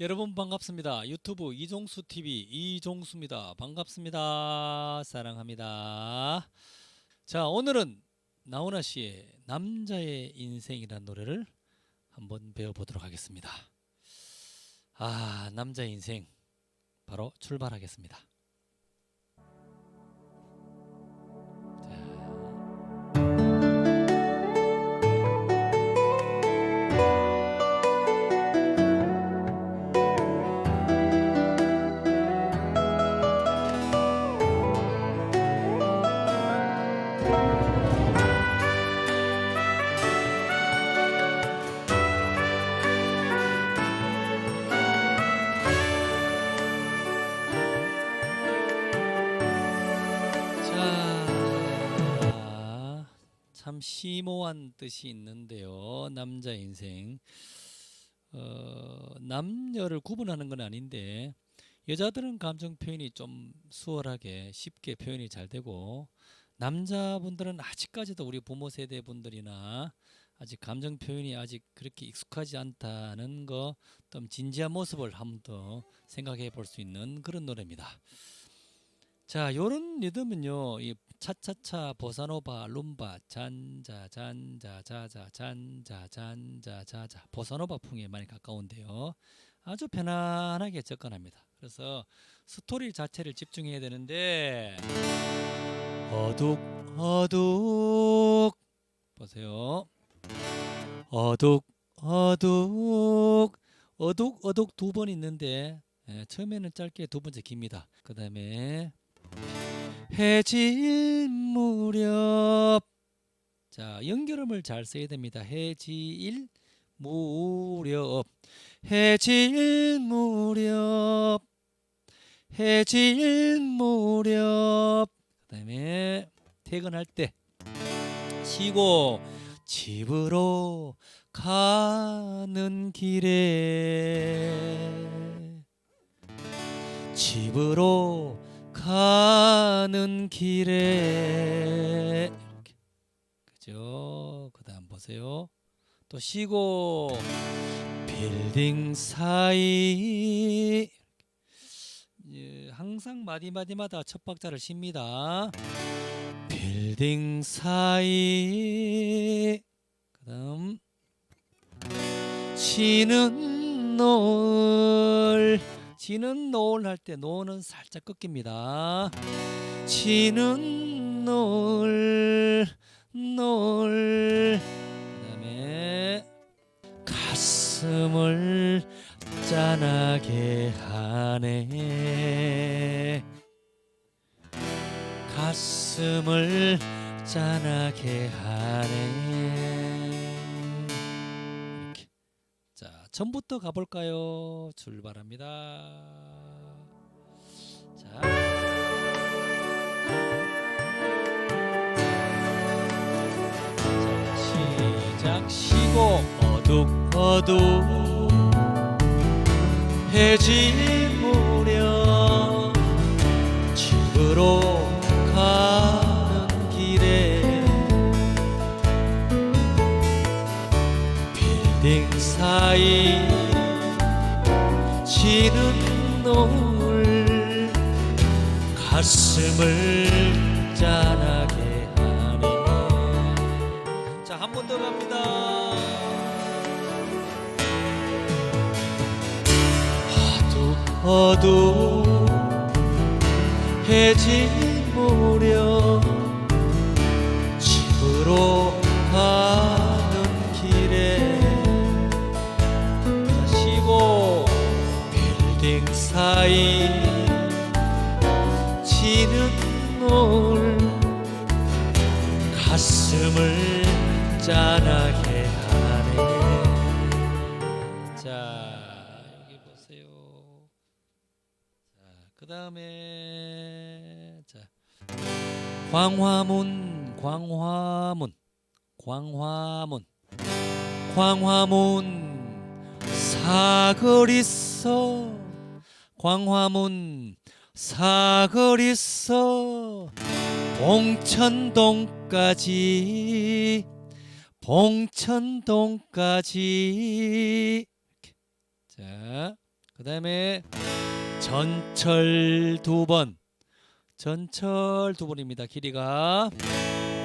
여러분 반갑습니다. 유튜브 이종수 TV 이종수입니다. 반갑습니다. 사랑합니다. 자, 오늘은 나훈아 씨의 남자의 인생이라는 노래를 한번 배워보도록 하겠습니다. 아, 남자의 인생 바로 출발하겠습니다. 참 심오한 뜻이 있는데요. 남자 인생. 어, 남녀를 구분하는 건 아닌데 여자들은 감정 표현이 좀 수월하게 쉽게 표현이 잘 되고 남자분들은 아직까지도 우리 부모 세대 분들이나 아직 감정 표현이 아직 그렇게 익숙하지 않다는 거 좀 진지한 모습을 한번 더 생각해 볼 수 있는 그런 노래입니다. 자, 요런 리듬은요. 이 차차차 보사노바 룸바 잔자 잔자 자자 잔자 잔자 자자 보사노바 풍에 많이 가까운데요. 아주 편안하게 접근합니다. 그래서 스토리 자체를 집중해야 되는데 어둑 어둑 보세요. 어둑 어둑 어둑 어둑 두 번 있는데 예, 처음에는 짧게 두 번째 깁니다. 그 다음에 해질 무렵. 자 연결음을 잘 써야 됩니다. 해질 무렵. 해질 무렵. 해질 무렵. 그다음에 퇴근할 때 쉬고 집으로 가는 길에 집으로 가는 길에. 그죠? 그다음 보세요. 또 쉬고 빌딩 사이 예, 항상 마디 마디마다 첫 박자를 쉽니다. 빌딩 사이 그다음 지는 노을 지는 노을 할 때 노는 살짝 꺾입니다. 지는 노을 노을. 그다음에 가슴을 짠하게 하네. 가슴을 짠하게 하네 자 처음부터 가볼까요? 출발합니다. 자. 쉬고 어둑 어둑. 해질 무렵 집으로 사이 지는 노을 가슴을 짠하게 하네 자 한 번 더 갑니다. 어둑 해질 무렵 집으로 사이 지는 노을 가슴을 짠하게 하네. 자 여기 보세요. 자 그 다음에 자 광화문 광화문 광화문 광화문 사거리서 광화문 사거리서 봉천동까지 봉천동까지. 자 그 다음에 전철 두 번. 전철 두 번입니다. 길이가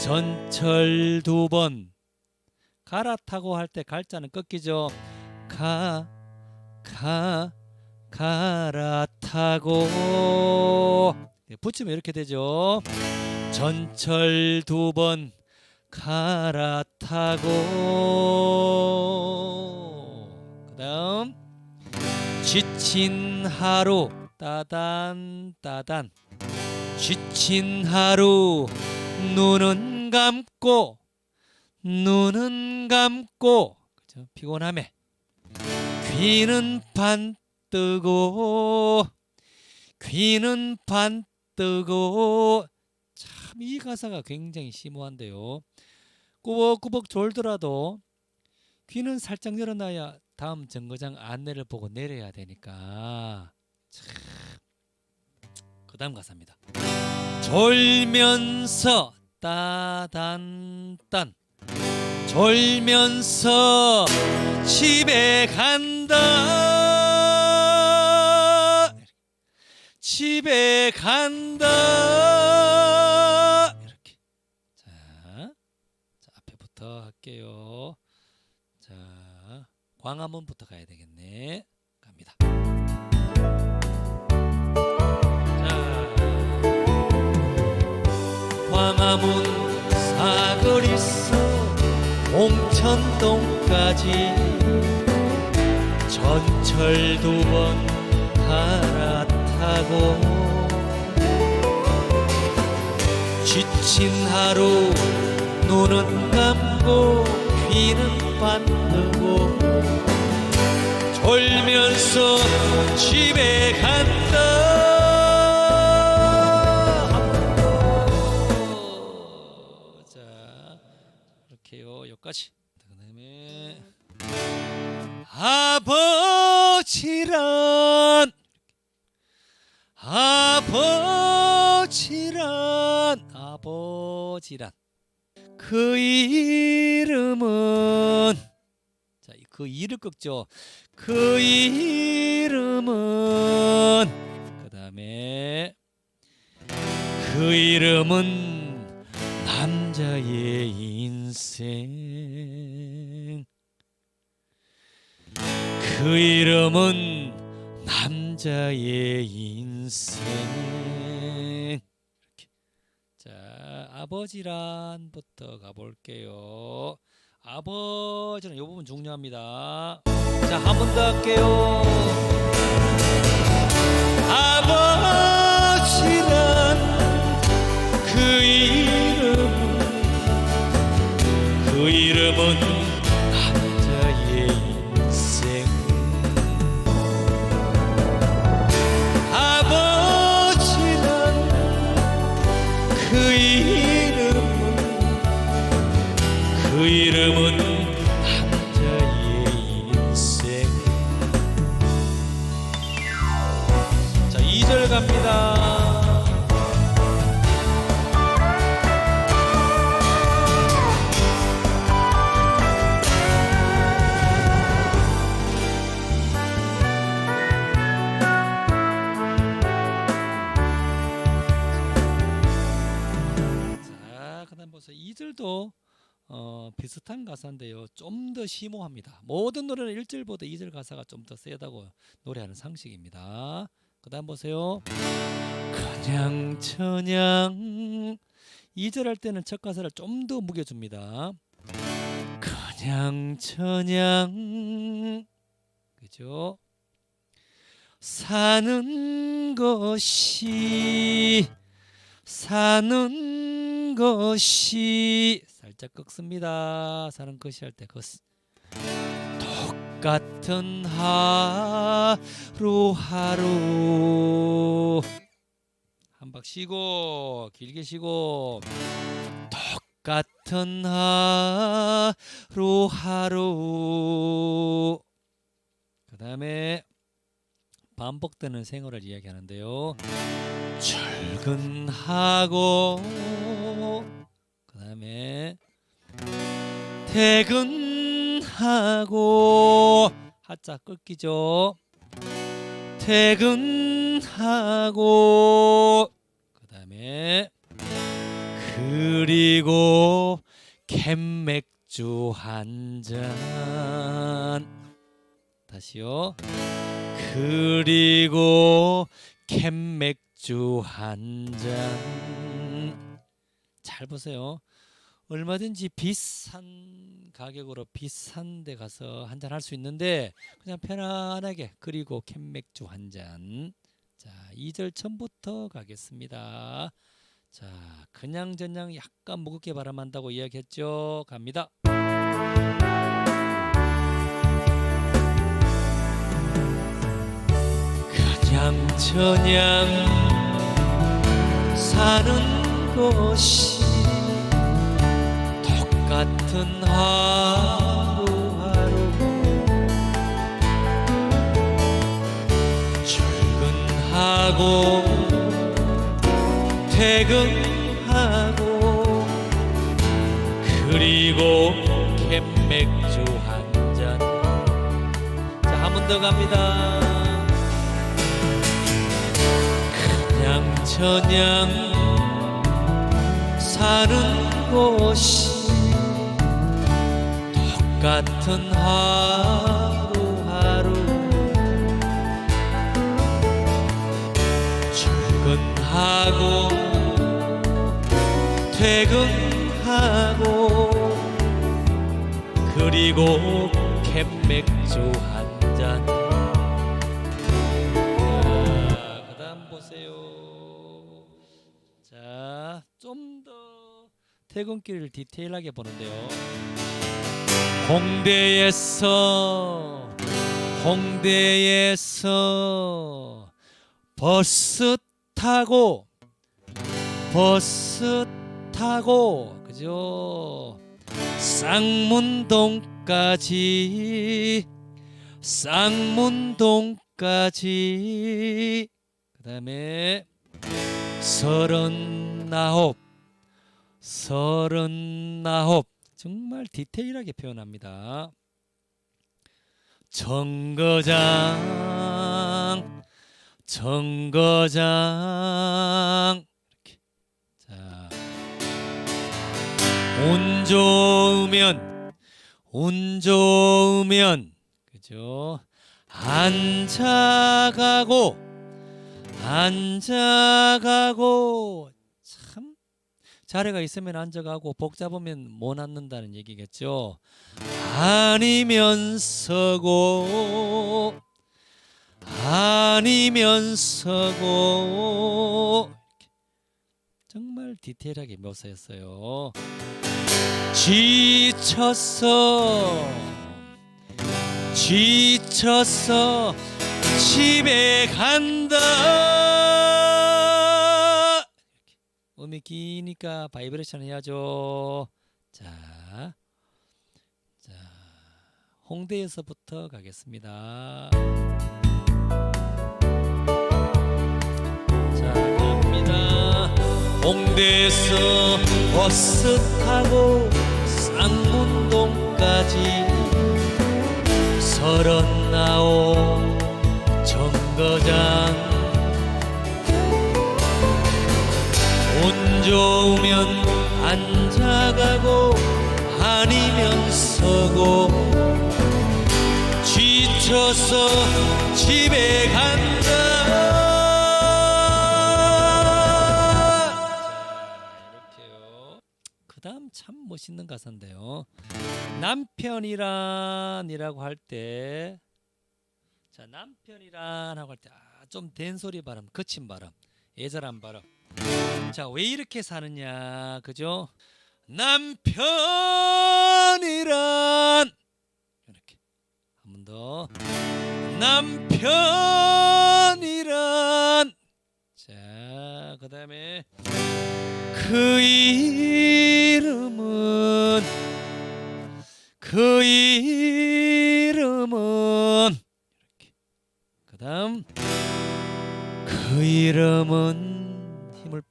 전철 두 번. 갈아타고 할 때 갈자는 꺾이죠. 가, 가, 갈아타고. 네, 붙이면 이렇게 되죠. 전철 두 번 갈아타고. 그다음 지친 하루 따단 따단 지친 하루 눈은 감고 눈은 감고? 피곤함에 귀는 반 뜨고 귀는 반 뜨고 참 이 가사가 굉장히 심오한데요. 꾸벅꾸벅 졸더라도 귀는 살짝 열어놔야 다음 정거장 안내를 보고 내려야 되니까 참 그다음 가사입니다. 졸면서 따단딴 졸면서 집에 간다 집에 간다. 이렇게. 자, 자 앞에부터 할게요. 자 광화문부터 가야 되겠네. 갑니다. 자 광화문 사거리서 홍천동까지 전철 두번갈 아타고 지친 하루 눈은 감고 귀는 반뜨고 졸면서 집에 간다. 자 이렇게요. 여기까지. 그다음에 아버지란 아버지란 아버지란 그 이름은 자, 그 이를 꺾죠. 그 이름은 그다음에 그 이름은 남자의 인생 그 이름은 남 자의 인생. 이렇게. 자 아버지란부터 가볼게요. 아버지는 이 부분 중요합니다. 자 한 번 더 할게요. 아버지란 그 이름은 그 이름은 심오합니다. 모든 노래는 1절보다 2절 가사가 좀 더 세다고 노래하는 상식입니다. 그 다음 보세요. 그냥 저냥 2절 할 때는 첫 가사를 좀 더 무게 줍니다. 그냥 저냥 그죠? 사는 것이 사는 것이 살짝 꺾습니다. 사는 것이 할때 것. 똑같은 하루 하루. 한 박 쉬고 길게 쉬고. 똑같은 하루 하루. 그 다음에 반복되는 생활을 이야기하는데요. 출근하고 그 다음에 퇴근 하고 하자 꺾이죠. 퇴근하고 그다음에 그리고 캔맥주 한 잔. 다시요. 그리고 캔맥주 한 잔. 잘 보세요 얼마든지 비싼 가격으로 비싼 데 가서 한잔 할 수 있는데 그냥 편안하게 그리고 캔맥주 한 잔. 자, 2절 처음부터 가겠습니다. 자, 그냥 저냥 약간 무겁게 바람한다고 이야기했죠. 갑니다. 그냥 저냥 사는 똑 같은 하루하루. 출근하고 퇴근하고 그리고 캔맥주 한 잔. 자 한 번 더 갑니다. 그냥 저냥 사는 곳이 똑 같은 하루하루. 출근하고 퇴근하고 그리고 캔맥주 한잔. 그 다음 보세요. 자좀 더 퇴근길을 디테일하게 보는데요 홍대에서 홍대에서 버스 타고 버스 타고 그죠? 쌍문동까지 쌍문동까지 그 다음에 서른아홉 서른아홉 정말 디테일하게 표현합니다. 정거장 정거장. 이렇게. 자. 운 좋으면 그죠? 앉아가고 참 자리가 있으면 앉아가고 복 잡으면 못 앉는다는 얘기겠죠. 아니면 서고 아니면 서고 정말 디테일하게 묘사했어요. 지쳤어 지쳤어 집에 간다 음이 기니까 바이브레이션 해야죠. 자, 자 홍대에서부터 가겠습니다. 자 갑니다. 홍대에서 버스 타고 쌍문동까지 서른아홉 정거장 좋으면 앉아가고 아니면 서고 지쳐서 집에 간다 그 다음 참 멋있는 가사인데요. 남편이란 이라고 할 때 자 남편이란 하고 할 때 아, 좀 된소리 발음 거친 발음 애절한 발음 자 왜 이렇게 사느냐 그죠? 남편이란. 이렇게. 한 번 더. 남편이란. 자 그다음에 그 이름은 그 이름은 그다음 그 이름은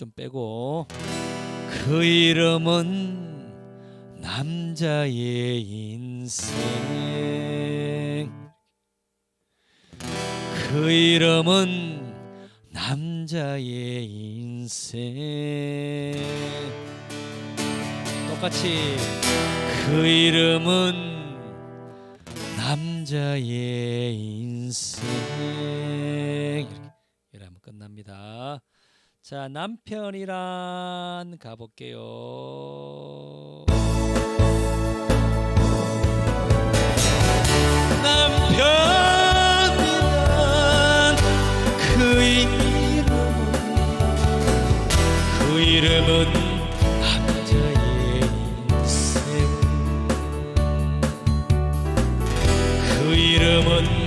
좀 빼고. 그 이름은 남자의 인생. 그 이름은 남자의 인생. 똑같이 그 이름은 남자의 인생. 이렇게 이러면 끝납니다. 자 남편이란 가볼게요. 남편이란 그 이름은 그 이름은 남자의 인생 그 이름은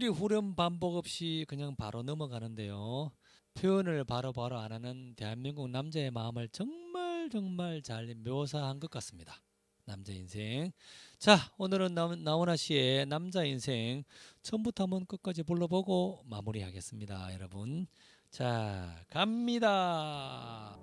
특별히 후렴 반복 없이 그냥 바로 넘어가는데요. 표현을 바로 바로 안 하는 대한민국 남자의 마음을 정말 정말 잘 묘사한 것 같습니다. 남자 인생. 자, 오늘은 나, 나훈아 씨의 남자 인생 처음부터 한번 끝까지 불러보고 마무리하겠습니다, 여러분. 자, 갑니다.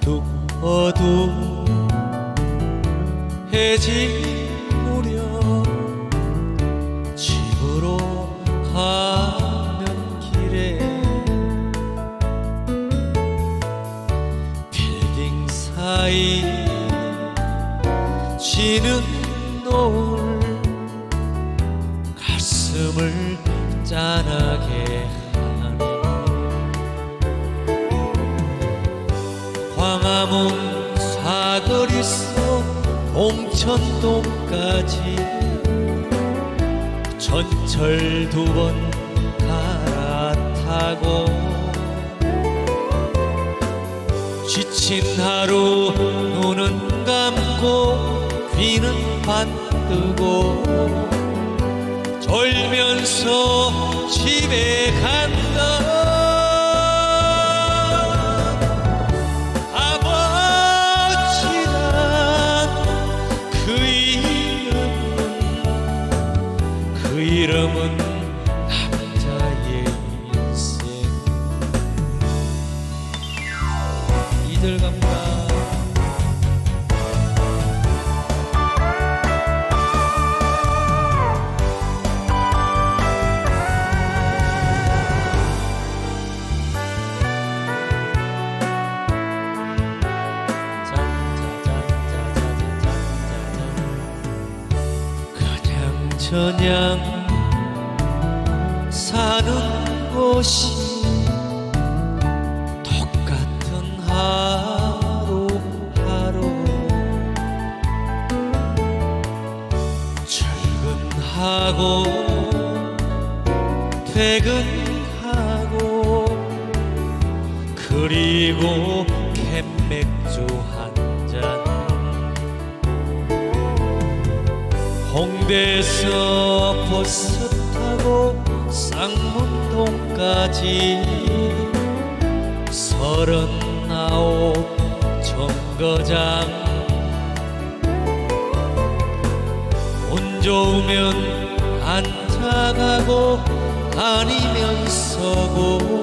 어둑 어둑 해질 천동까지 전철 두 번 갈아타고 지친 하루 눈은 감고 귀는 반뜨고 졸면서 집에 간다 그리고 캔맥주 한 잔. 홍대에서 버스 타고 쌍문동까지 서른아홉 정거장. 운 좋으면 앉아가고 아니면 서고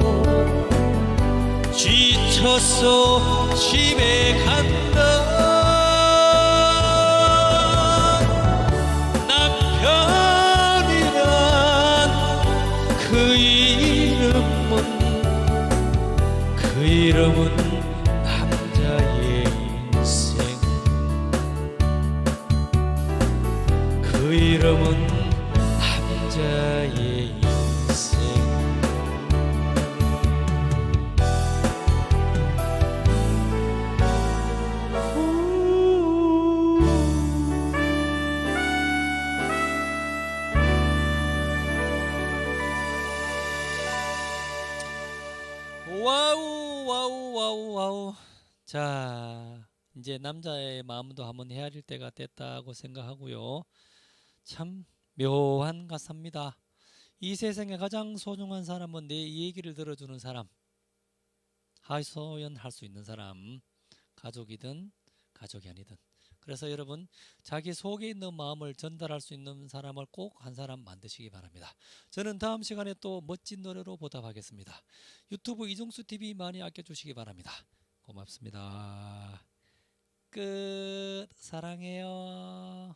지쳐서 집에 간다. 남편이란 그 이름은 그 이름은 남자의 마음도 한번 헤아릴 때가 됐다고 생각하고요. 참 묘한 가사입니다. 이 세상에 가장 소중한 사람은 내 얘기를 들어주는 사람. 하소연 할 수 있는 사람. 가족이든 가족이 아니든. 그래서 여러분 자기 속에 있는 마음을 전달할 수 있는 사람을 꼭 한 사람 만드시기 바랍니다. 저는 다음 시간에 또 멋진 노래로 보답하겠습니다. 유튜브 이종수 TV 많이 아껴주시기 바랍니다. 고맙습니다. 끝. 사랑해요.